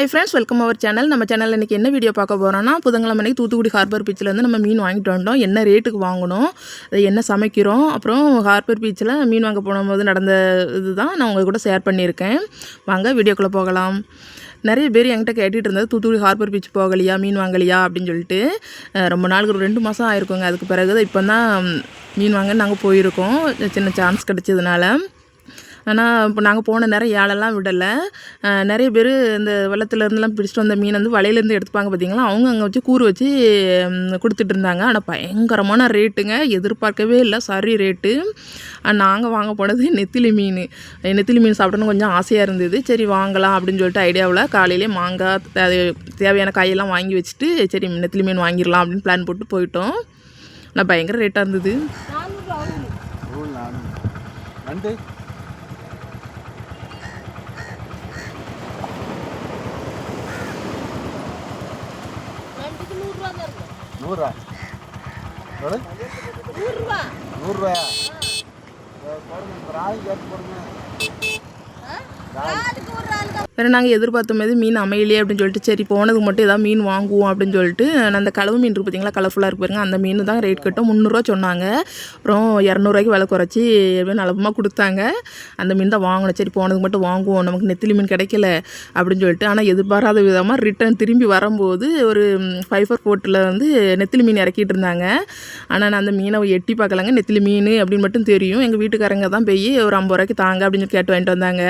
Hi friends welcome our channel நம்ம சேனலில் இன்றைக்கி என்ன வீடியோ பார்க்க போகிறோன்னா புதன்கிழமை அன்னைக்கு தூத்துக்குடி ஹார்பர் பீச்சிலேருந்து நம்ம மீன் வாங்கிட்டு வந்தோம் என்ன ரேட்டுக்கு வாங்கணும் அதை என்ன சமைக்கிறோம் அப்புறம் ஹார்பர் பீச்சில் மீன் வாங்க போகும்போது நடந்த இதுதான் நான் உங்கள் கூட ஷேர் பண்ணியிருக்கேன். வாங்க வீடியோக்குள்ளே போகலாம். நிறைய பேர் என்கிட்ட கேட்டுட்டு இருந்தது தூத்துக்குடி ஹார்பர் பீச் போகலையா மீன் வாங்கலையா? அப்படின்னு சொல்லிட்டு. ரொம்ப நாளுக்கு ஒரு ரெண்டு மாதம் ஆயிருக்குங்க. அதுக்கு பிறகு இப்போ தான் மீன் வாங்க நாங்கள் போயிருக்கோம். சின்ன சான்ஸ் கிடச்சதுனால. ஆனால் இப்போ நாங்கள் போன நேரம் ஏழெல்லாம் விடலை. நிறைய பேர் இந்த வெள்ளத்துலேருந்துலாம் பிடிச்சிட்டு வந்த மீன் வந்து வலையிலேருந்து எடுத்துப்பாங்க பார்த்தீங்களா அவங்க அங்கே வச்சு கூறு வச்சு கொடுத்துட்டு இருந்தாங்க. ஆனால் பயங்கரமான ரேட்டுங்க. எதிர்பார்க்கவே இல்லை. சரி ரேட்டு. நாங்கள் வாங்க போனது நெத்திலி மீன். நெத்திலி மீன் சாப்பிடணும்னு கொஞ்சம் ஆசையாக இருந்தது. சரி வாங்கலாம் அப்படின்னு சொல்லிட்டு ஐடியாவில் காலையிலே மாங்காய் தேவையான காயெல்லாம் வாங்கி வச்சுட்டு சரி நெத்திலி மீன் வாங்கிடலாம் அப்படின்னு பிளான் போட்டு போயிட்டோம். ஆனால் பயங்கர ரேட்டாக இருந்தது. நூறுரூவா. நூறுரூவாயா? போடுங்க ராய் கேட்டு போடுங்க. வேறு நாங்கள் எதிர்பார்த்த மாதிரி மீன் அமையலையே அப்படின்னு சொல்லிட்டு சரி போனதுக்கு மட்டும் ஏதாவது மீன் வாங்குவோம் அப்படின்னு சொல்லிட்டு அந்த கலவு மீன் இருக்கு பார்த்தீங்களா கலர்ஃபுல்லாக இருக்கு பாருங்க அந்த மீன் தான் ரேட் கட்டும். முந்நூறுரூவா சொன்னாங்க. அப்புறம் இரநூறுவாய்க்கு விலை குறைச்சி எப்படியோ நலமாக கொடுத்தாங்க. அந்த மீன் தான் வாங்கணும் சரி போனதுக்கு மட்டும் வாங்குவோம். நமக்கு நெத்திலி மீன் கிடைக்கல அப்படின்னு சொல்லிட்டு ஆனால் எதிர்பாராத விதமாக ரிட்டர்ன் திரும்பி வரும்போது ஒரு ஃபைபர் போட்டில் வந்து நெத்திலி மீன் இறக்கிட்டு இருந்தாங்க. ஆனால் நான் அந்த மீனை எட்டி பார்க்கலாங்க. நெத்திலி மீன் அப்படின்னு மட்டும் தெரியும். எங்கள் வீட்டுக்காரங்க தான் போய் ஒரு ஐம்பது ரூபாய்க்கு தாங்க அப்படின்னு கேட்டு வாங்கிட்டு வந்தாங்க.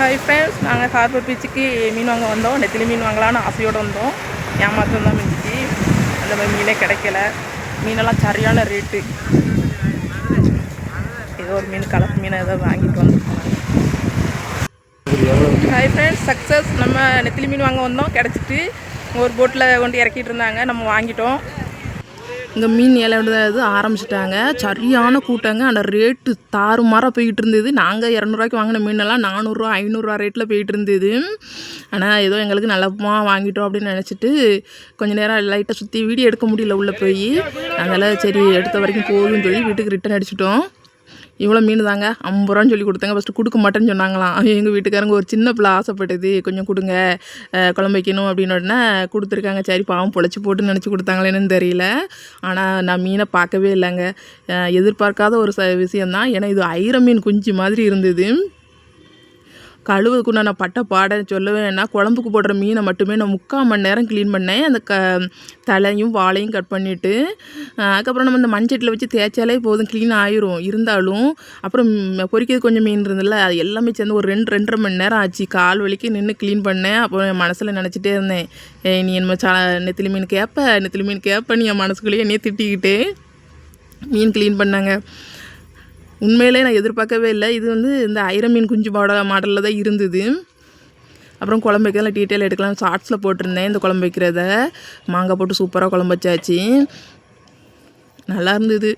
ஹாய் ஃப்ரெண்ட்ஸ் நாங்கள் ஹார்பர் பீச்சுக்கு மீன் வாங்க வந்தோம். நெத்திலி மீன் வாங்கலாம்னு ஆசையோடு வந்தோம். ஏமாற்றம் தான் மிஞ்சிச்சு அந்த மாதிரி மீனே கிடைக்கல. மீனெல்லாம் சரியான ரேட்டு ஏதோ ஒரு மீன் கலப்பு மீனை ஏதோ வாங்கிட்டு வந்தோம். ஹாய் ஃப்ரெண்ட்ஸ் சக்ஸஸ் நம்ம நெத்திலி மீன் வாங்க வந்தோம். கிடச்சிட்டு ஒரு போட்டில் கொண்டு இறக்கிட்டு இருந்தாங்க. நம்ம வாங்கிட்டோம். இந்த மீன் ஏழாவது ஆரம்பிச்சிட்டாங்க. சரியான கூட்டங்க. அந்த ரேட்டு தாறுமாறாக போயிட்டு இருந்தது. நாங்கள் இரநூறுவாய்க்கு வாங்கின மீனெல்லாம் நானூறுரூவா ஐநூறுரூவா ரேட்டில் போயிட்டு இருந்தது. ஆனால் ஏதோ எங்களுக்கு நல்லமா வாங்கிட்டோம் அப்படின்னு நினச்சிட்டு கொஞ்ச நேரம் லைட்டாக சுற்றி வீடியோ எடுக்க முடியல உள்ளே போய். அதனால் சரி எடுத்த வரைக்கும் போதும்னு சொல்லி வீட்டுக்கு ரிட்டன் அடிச்சிட்டோம். இவ்வளோ மீன் தாங்க. ஐம்பது ரூபான்னு சொல்லி கொடுத்தாங்க. ஃபஸ்ட்டு கொடுக்க மாட்டேன்னு சொன்னாங்களாம். எங்கள் வீட்டுக்காரங்க ஒரு சின்ன பிள்ளை ஆசைப்பட்டது. கொஞ்சம் கொடுங்க. அஹ் குழம்பு வைக்கணும் அப்படின்னு உடனே கொடுத்துருக்காங்க. சரி பாவம் பொழைச்சி போட்டு நினச்சி கொடுத்தாங்களேன்னு தெரியல. ஆனால் நான் மீனை பார்க்கவே இல்லைங்க. எதிர்பார்க்காத ஒரு ச விஷயந்தான் ஏன்னா இது ஐர மீன் குஞ்சு மாதிரி இருந்தது. கழுவுக்கு நான் பட்ட பாடம் சொல்லுவேன்னா குழம்புக்கு போடுற மீனை மட்டுமே நான் முக்கால் மணி நேரம் க்ளீன் பண்ணேன். அந்த க தலையும் வாழையும் கட் பண்ணிவிட்டு அதுக்கப்புறம் நம்ம இந்த மண்சட்டியில் வச்சு தேய்ச்சாலே போதும் க்ளீன் ஆயிரும். இருந்தாலும் அப்புறம் பொறிக்கிறது பொரிக்கிறது கொஞ்சம் மீன் இருந்ததுல அது எல்லாமே சேர்ந்து ஒரு ரெண்டு ரெண்டரை மணி நேரம் ஆச்சு. கால் வலிக்கு நின்று க்ளீன் பண்ணேன். அப்புறம் என் மனசில் நினச்சிட்டே இருந்தேன். நீ என்ன சா நெத்திலி மீன் கேட்ப நெத்திலி மீன் கேட்ப நீ என் மனசுக்குள்ளேயே என்னையே திட்டிக்கிட்டு மீன் க்ளீன் பண்ணாங்க. உண்மையிலே நான் எதிர்பார்க்கவே இல்லை. இது வந்து இந்த ஐரமீன் குஞ்சு பாட மாடலில் தான் இருந்தது. அப்புறம் குழம்பு வைக்கலாம் டீட்டெயில் எடுக்கலாம். ஷார்ட்ஸில் போட்டிருந்தேன் இந்த குழம்பு வைக்கிறத. மாங்காய் போட்டு சூப்பராக குழம்பு வச்சாச்சு. நல்லா இருந்தது.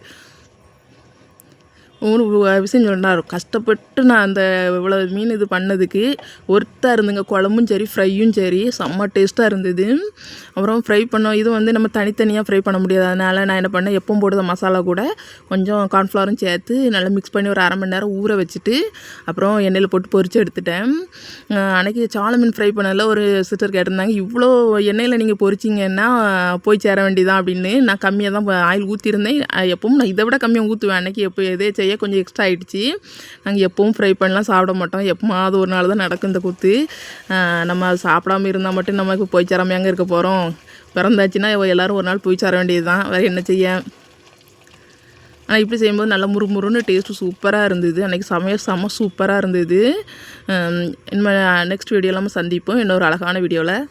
ஒரு விஷயம் சொன்னார் கஷ்டப்பட்டு நான் அந்த இவ்வளோ மீன் இது பண்ணதுக்கு ஒர்த்தாக இருந்துங்க. குழம்பும் சரி ஃப்ரையும் சரி செம்ம டேஸ்ட்டாக இருந்தது. அப்புறம் ஃப்ரை பண்ணோம். இது வந்து நம்ம தனித்தனியாக ஃப்ரை பண்ண முடியாது. அதனால் நான் என்ன பண்ணேன் எப்பவும் போடுற மசாலா கூட கொஞ்சம் கார்ன்ஃப்ளவரும் சேர்த்து நல்லா மிக்ஸ் பண்ணி ஒரு அரை மணி நேரம் ஊற வச்சுட்டு அப்புறம் எண்ணெயில் போட்டு பொரிச்சு எடுத்துட்டேன். அன்றைக்கி அன்னைக்கு மீன் ஃப்ரை பண்ணதில் ஒரு சிஸ்டர் கேட்டிருந்தாங்க இவ்வளோ எண்ணெயில் நீங்கள் பொரிச்சிங்கன்னா போய் சேர வேண்டியதான் அப்படின்னு. நான் கம்மியாக தான் ஆயில் ஊற்றிருந்தேன் எப்பவும் நான் இதை விட கம்மியாக ஊற்றுவேன் அன்றைக்கி எப்போ எதே செய்ய கொஞ்சம் எக்ஸ்ட்ரா ஆகிடுச்சி நாங்கள் எப்பவும் ஃப்ரை பண்ணலாம் சாப்பிட மாட்டோம். எப்போமாவது ஒரு நாள் தான் நடக்கும் இந்த குத்து. நம்ம சாப்பிடாமல் சாப்பிடாம இருந்தால் மட்டும் நம்ம இப்போ போய் சேராமையாங்க இருக்க போகிறோம் பிறந்தாச்சுன்னா எல்லோரும் ஒரு நாள் போய் சேர வேண்டியது தான் வேறு என்ன செய்ய? ஆனால் இப்படி செய்யும்போது நல்லா முறுமுறுன்னு டேஸ்ட்டு சூப்பராக இருந்தது. அன்றைக்கி சமையல் செம்ம சூப்பராக இருந்தது. இனிமேல் நெக்ஸ்ட் வீடியோவில் நம்ம சந்திப்போம். இன்னொரு அழகான வீடியோவில்